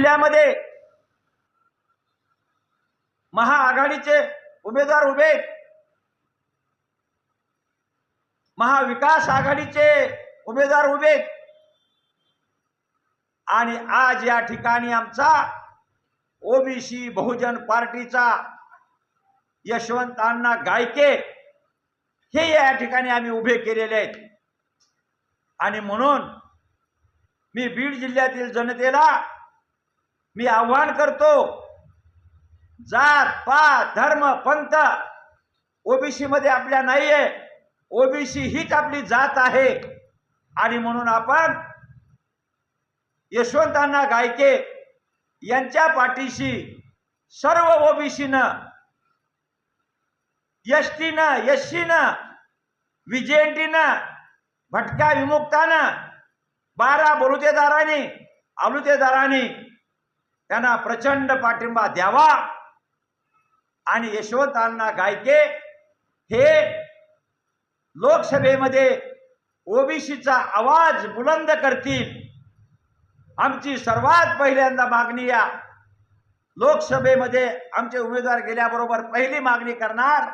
जिल्ह्यामध्ये महाआघाडीचे उमेदवार उभे महाविकास आघाडीचे उमेदवार उभे आणि आज या ठिकाणी आमचा ओबीसी बहुजन पार्टीचा यशवंत अण्णा गायके हे या ठिकाणी आम्ही उभे केलेले आहेत. आणि म्हणून मी बीड जिल्ह्यातील जनतेला मी आव्हान करतो. जात पात धर्म पंथ ओबीसी मध्ये आपल्या नाहीये. ओबीसी हीच आपली जात आहे. आणि म्हणून आपण यशवंतांना गायके यांच्या पाठीशी सर्व ओबीसीनं एस टीनं एस सीनं विजेएनटीनं भटक्या विमुक्तानं बारा बलुतेदारांनी आलुतेदारांनी त्यांना प्रचंड पाठिंबा द्यावा. आणि यशवंतांना गायके हे लोकसभेमध्ये ओबीसीचा आवाज बुलंद करतील. आमची सर्वात पहिल्यांदा मागणी या. लोकसभेमध्ये आमचे उमेदवार गेल्याबरोबर पहिली मागणी करणार.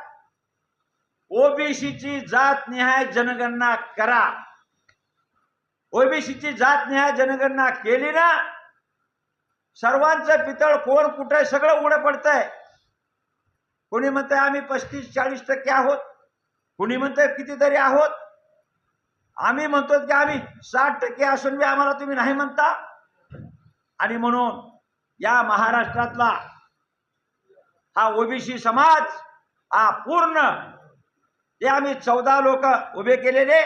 ओबीसीची जात निहाय जनगणना करा. ओबीसीची जात निहाय जनगणना केली ना सर्वांचं पितळ कोण कुठं सगळं उघडं पडतंय. कोणी म्हणतंय आम्ही पस्तीस चाळीस टक्के आहोत. कोणी म्हणतंय कितीतरी आहोत. आम्ही म्हणतो की आम्ही साठ टक्के असून बी आम्हाला तुम्ही नाही म्हणता. आणि म्हणून या महाराष्ट्रातला हा ओबीसी समाज हा पूर्ण हे आम्ही चौदा लोक उभे केलेले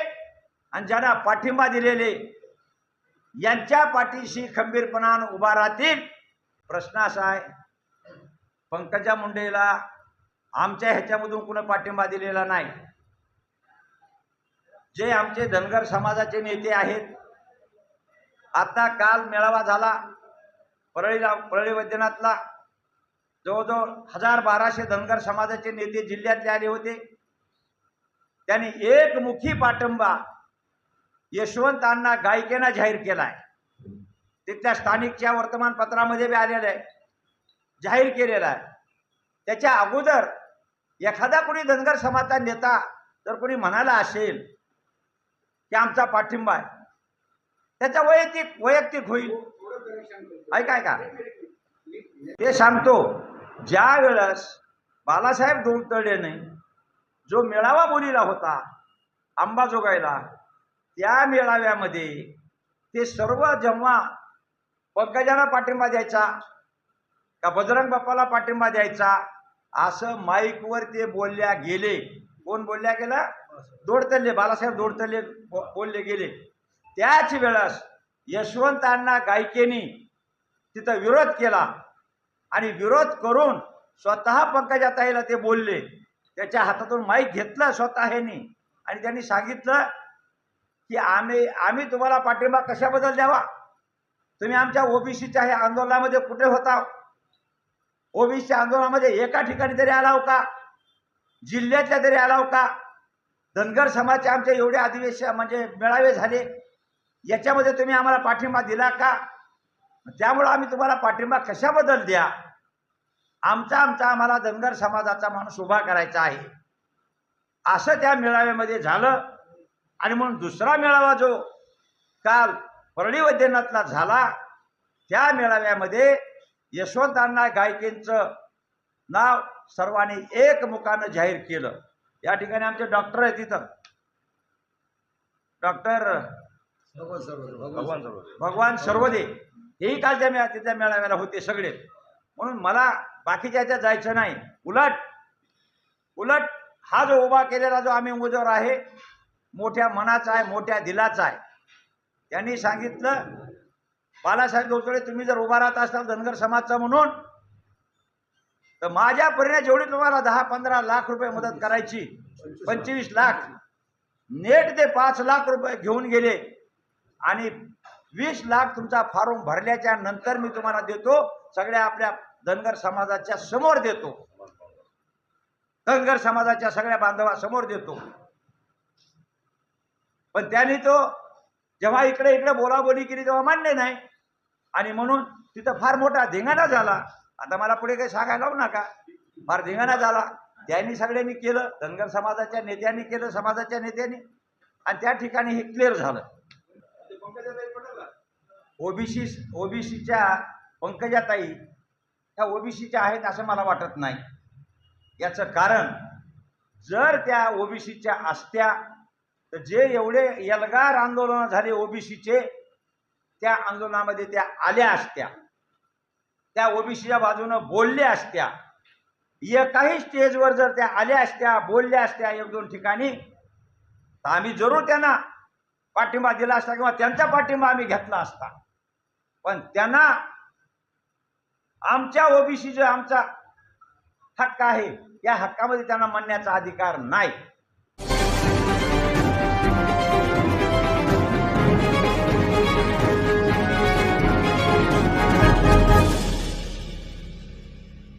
आणि ज्यांना पाठिंबा दिलेले यांच्या पाठीशी खंबीरपणानं उभा राहतील. प्रश्न असा आहे पंकजा मुंडेला आमच्या ह्याच्यामधून कुणा पाठिंबा दिलेला नाही. जे आमचे धनगर समाजाचे नेते आहेत आता काल मेळावा झाला परळीला परळी वैद्यनाथला. जवळजवळ हजार बाराशे धनगर समाजाचे नेते जिल्ह्यातले आले होते. त्यांनी एकमुखी पाठिंबा यशवंतांना अण्णा जाहीर केला आहे तिथल्या स्थानिकच्या वर्तमानपत्रामध्ये बी आलेलं आहे. जाहीर केलेला आहे. त्याच्या अगोदर एखादा कोणी धनगर समाजचा नेता जर कोणी म्हणाला असेल की आमचा पाठिंबा आहे त्याचा वैयक्तिक वैयक्तिक होईल. ऐका ऐका. ते सांगतो ज्या वेळेस बालासाहेब दोलतडेने जो मेळावा बोलीला होता अंबाजोगाईला त्या मेळाव्यामध्ये ते सर्व जेव्हा पंकजांना पाठिंबा द्यायचा का बजरंग बाप्पाला पाठिंबा द्यायचा असं माईकवर ते बोलल्या गेले. कोण बोलल्या गेला? दोडतल्ले बालासाहेब दोडतल्ले बो- बोलले गेले. त्याच वेळेस यशवंतांना गायिकेनी गायकेनी तिथं विरोध केला आणि विरोध करून स्वतः पंकजाताईला ते बोलले. त्याच्या हातातून माईक घेतलं स्वतः आणि त्यांनी सांगितलं की आम्ही आम्ही तुम्हाला पाठिंबा कशाबद्दल द्यावा? तुम्ही आमच्या ओबीसीच्या हे आंदोलनामध्ये कुठे होता? ओबीसी आंदोलनामध्ये एका ठिकाणी तरी आलाव का जिल्ह्यातल्या तरी आलाव का धनगर समाजचे आमचे एवढे अधिवेशन म्हणजे मेळावे झाले. याच्यामध्ये तुम्ही आम्हाला पाठिंबा दिला का? त्यामुळं आम्ही तुम्हाला पाठिंबा कशाबद्दल द्या? आमचा आमचा आम्हाला धनगर समाजाचा माणूस उभा करायचा आहे. असं त्या मेळाव्यामध्ये झालं. आणि म्हणून दुसरा मेळावा जो काल परळी वैद्यनाथला झाला त्या मेळाव्यामध्ये यशवंत अण्णा गायकेंचं नाव सर्वांनी एकमुखानं जाहीर केलं. या ठिकाणी आमचे डॉक्टर आहेत तिथं डॉक्टर भगवान सर्वदे हेही काल त्या मेळा तिथल्या मेळाव्याला होते सगळे. म्हणून मला बाकीच्या ह्याच्यात जायचं नाही. उलट उलट हा जो उभा केलेला जो आम्ही उमेदवार आहे मोठ्या मनाचा आहे मोठ्या दिलाचा आहे. त्यांनी सांगितलं बालासाहेब दोतोडे तुम्ही जर उभा राहत असाल धनगर समाजचा म्हणून तर माझ्या परीने जेवढी तुम्हाला दहा पंधरा लाख रुपये मदत करायची पंचवीस लाख नेट ते पाच लाख रुपये घेऊन गेले आणि वीस लाख तुमचा फॉर्म भरल्याच्या नंतर मी तुम्हाला देतो सगळ्या आपल्या धनगर समाजाच्या समोर देतो. धनगर समाजाच्या सगळ्या बांधवासमोर देतो. पण त्याने तो जेव्हा इकडे इकडे बोलाबोली केली तेव्हा मान्य नाही. आणि म्हणून तिथं फार मोठा धिंगाणा झाला. आता मला पुढे काही सांगायला लावू नका. फार धिंगाणा झाला. त्यांनी सगळ्यांनी केलं. धनगर समाजाच्या नेत्यांनी केलं समाजाच्या नेत्यांनी. आणि त्या ठिकाणी हे क्लिअर झालं. ओबीसी ओबीसीच्या पंकजाताई ह्या ओबीसीच्या आहेत असं मला वाटत नाही. याचं कारण जर त्या ओबीसीच्या असत्या तर जे एवढे यलगार आंदोलन झाले ओबीसीचे त्या आंदोलनामध्ये त्या आल्या असत्या. त्या ओबीसीच्या बाजूनं बोलल्या असत्या. एकाही स्टेजवर जर त्या आल्या असत्या बोलल्या असत्या एक दोन ठिकाणी तर आम्ही जरूर त्यांना पाठिंबा दिला असता किंवा त्यांचा पाठिंबा आम्ही घेतला असता. पण त्यांना आमच्या ओबीसी जो आमचा हक्क आहे या हक्कामध्ये त्यांना म्हणण्याचा अधिकार नाही.